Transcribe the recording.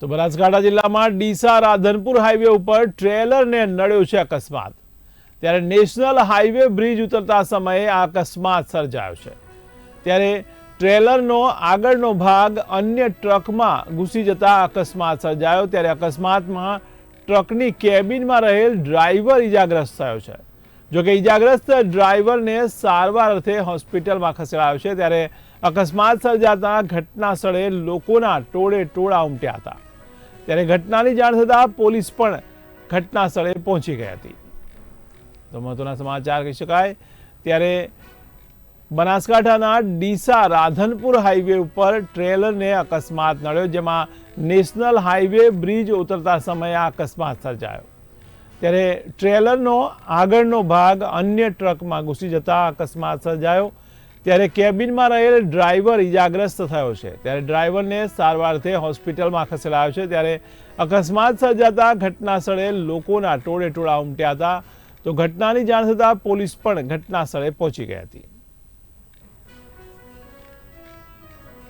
તો બનાસકાંઠા જિલ્લામાં ડીસા રાધનપુર હાઈવે ઉપર ટ્રેલરને નડ્યો છે અકસ્માત. ત્યારે નેશનલ હાઈવે બ્રિજ ઉતરતા સમયે આ અકસ્માત સર્જાયો છે. ત્યારે ટ્રેલરનો આગળનો ભાગ અન્ય ટ્રકમાં ઘૂસી જતા અકસ્માત સર્જાયો. ત્યારે અકસ્માતમાં ટ્રકની કેબિનમાં રહેલ ડ્રાઈવર ઈજાગ્રસ્ત થયો છે. જોકે ઈજાગ્રસ્ત ડ્રાઈવરને સારવાર અર્થે હોસ્પિટલમાં ખસેડાયો છે. ત્યારે અકસ્માત સર્જાતા ઘટના સ્થળે લોકોના ટોળે ટોળા ઉમટ્યા હતા. ત્યારે ઘટનાની જાણ થતાં પોલીસ પણ ઘટના સ્થળે પહોંચી ગઈ હતી. તો મહત્વના સમાચાર કહી શકાય, ત્યારે બનાસકાંઠાના ડીસા રાધનપુર હાઈવે ઉપર ટ્રેલરને અકસ્માત નડ્યો, જેમાં નેશનલ હાઈવે બ્રિજ ઉતરતા સમયે આ અકસ્માત સર્જાયો. ત્યારે ટ્રેલરનો આગળનો ભાગ અન્ય ટ્રકમાં ઘૂસી જતા અકસ્માત સર્જાયો. ત્યારે કેબિનમાં રહેલ ડ્રાઈવર ઈજાગ્રસ્ત થયો છે. ત્યારે ડ્રાઈવરને સારવારથી હોસ્પિટલમાં ખસેડાયો છે. ત્યારે અકસ્માત સર્જાતા ઘટના સ્થળે લોકોના ટોળે ટોળા ઉમટ્યા હતા. તો ઘટનાની જાણ થતાં પોલીસ પણ ઘટના સ્થળે પહોંચી ગઈ હતી.